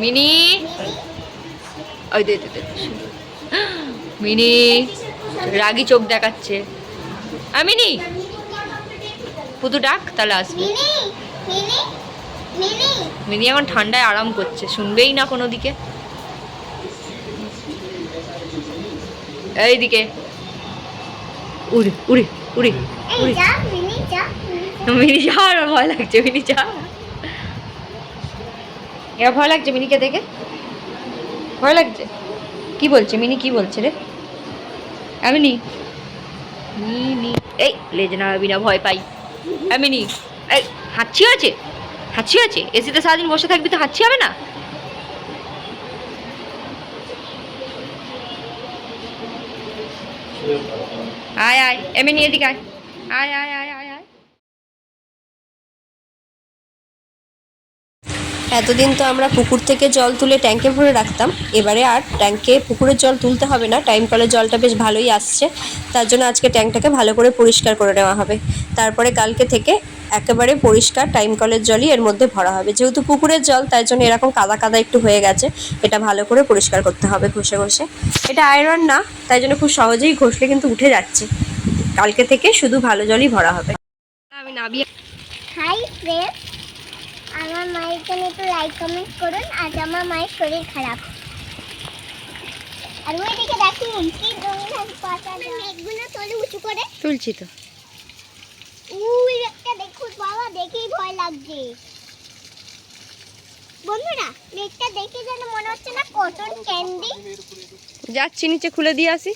Mini? ওই দে। Mini রাগি চোখ দেখাচ্ছে। আ মিনি পুতু ডাক তাহলে আসবে। মিনি এখন ঠান্ডায় আরাম করছে শুনবেই না কোনো দিকে। এইদিকে। উড়ে উড়ে উড়ে উড়ে। মিনি যা ভয় লাগছে মিনি যা। এবার ভয় লাগছে মিনিকে দেখে? ভয় লাগছে? কি বলছে? মিনি কি বলছে রে? আমি নি মিনি। এই লেজ না ভয় পাই। আমি নি এই, হাঁচি আছে? হাঁচি আছে? এসিতে সারাদিন বসে থাকবি তো হাঁচি হবে না? আয় আয়। এমনি এদিকে আয় আয় আয়। এতদিন তো আমরা পুকুর থেকে জল তুলে ট্যাঙ্কে ভরে রাখতাম। এবারে আর ট্যাঙ্কে পুকুরের জল তুলতে হবে না টাইম কলের জলটা বেশ ভালোই আসছে। তার জন্য আজকে ট্যাঙ্কটাকে ভালো করে পরিষ্কার করে নেওয়া হবে। তারপরে কালকে থেকে একেবারে পরিষ্কার টাইম কলের জলই এর মধ্যে ভরা হবে। যেহেতু পুকুরের জল তাই জন্য এরকম কাদা কাদা একটু হয়ে গেছে। এটা ভালো করে পরিষ্কার করতে হবে ঘষে ঘষে। এটা আয়রন না তাই জন্য খুব সহজেই ঘষলে কিন্তু উঠে যাচ্ছে। কালকে থেকে শুধু ভালো জলই ভরা হবে। আমি নাবি হাই ফ্রেন্ড আমার মায়ের জন্য একটু লাইক কমেন্ট করুন আজ আমার মায়ের শরীর খারাপ। আর ওইদিকে দেখুন কি রঙিন পাতা মেঘগুলো তোলে উঁচু করে। তুলছি তো। উই একটা দেখুন বাবা দেখেই ভয় লাগছে। বন্ধুরা মেঘটা দেখে যেন মনে হচ্ছে না কটন ক্যান্ডি যাচ্ছি নিচে খুলে দিয়ে আসি।